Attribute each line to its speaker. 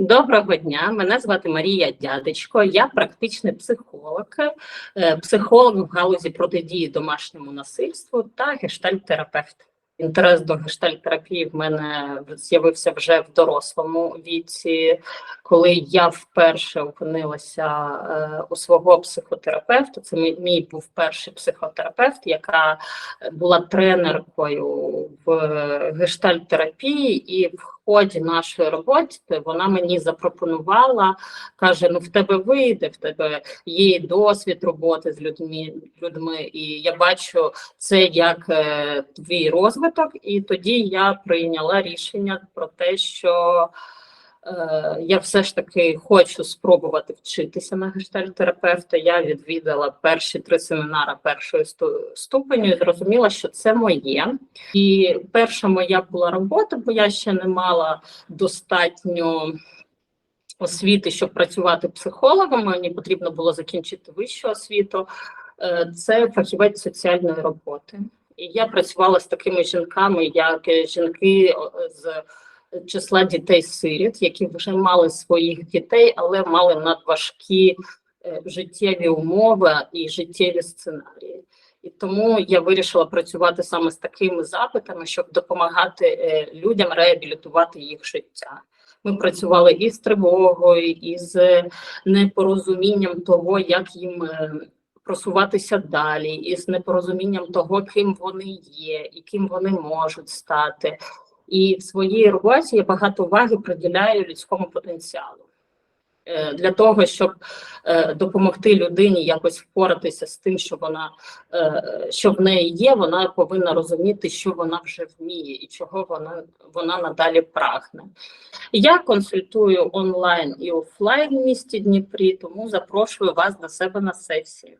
Speaker 1: Доброго дня, мене звати Марія Дядечко. Я практичний психолог, е, психолог в галузі протидії домашньому насильству та гештальт-терапевт. Інтерес до гештальт-терапії в мене з'явився вже в дорослому віці, коли я вперше опинилася е, у свого психотерапевта. Це мій, мій був перший психотерапевт, яка була тренеркою в гештальт-терапії, і в ході нашої роботи вона мені запропонувала, каже: ну в тебе вийде, в тебе є досвід роботи з людьми, людьми, і я бачу це як е, твій розвиток. І тоді я прийняла рішення про те, що е, я все ж таки хочу спробувати вчитися на гештальтерапевта. Я відвідала перші три семінари першої сту- ступеню і зрозуміла, що це моє. І перша моя була робота, бо я ще не мала достатньо освіти, щоб працювати психологом. Мені потрібно було закінчити вищу освіту. Е, Це фахівець соціальної роботи. І я працювала з такими жінками, як е, жінки з числа дітей-сиріт, які вже мали своїх дітей, але мали надважкі е, життєві умови і життєві сценарії. І тому я вирішила працювати саме з такими запитами, щоб допомагати е, людям реабілітувати їх життя. Ми працювали і з тривогою, і з непорозумінням того, як їм е, просуватися далі, і з непорозумінням того, ким вони є і ким вони можуть стати. І в своїй роботі я багато уваги приділяю людському потенціалу. Е, Для того, щоб е, допомогти людині якось впоратися з тим, що вона е, що в неї є, вона повинна розуміти, що вона вже вміє і чого вона, вона надалі прагне. Я консультую онлайн і офлайн в місті Дніпрі, тому запрошую вас до себе на сесію.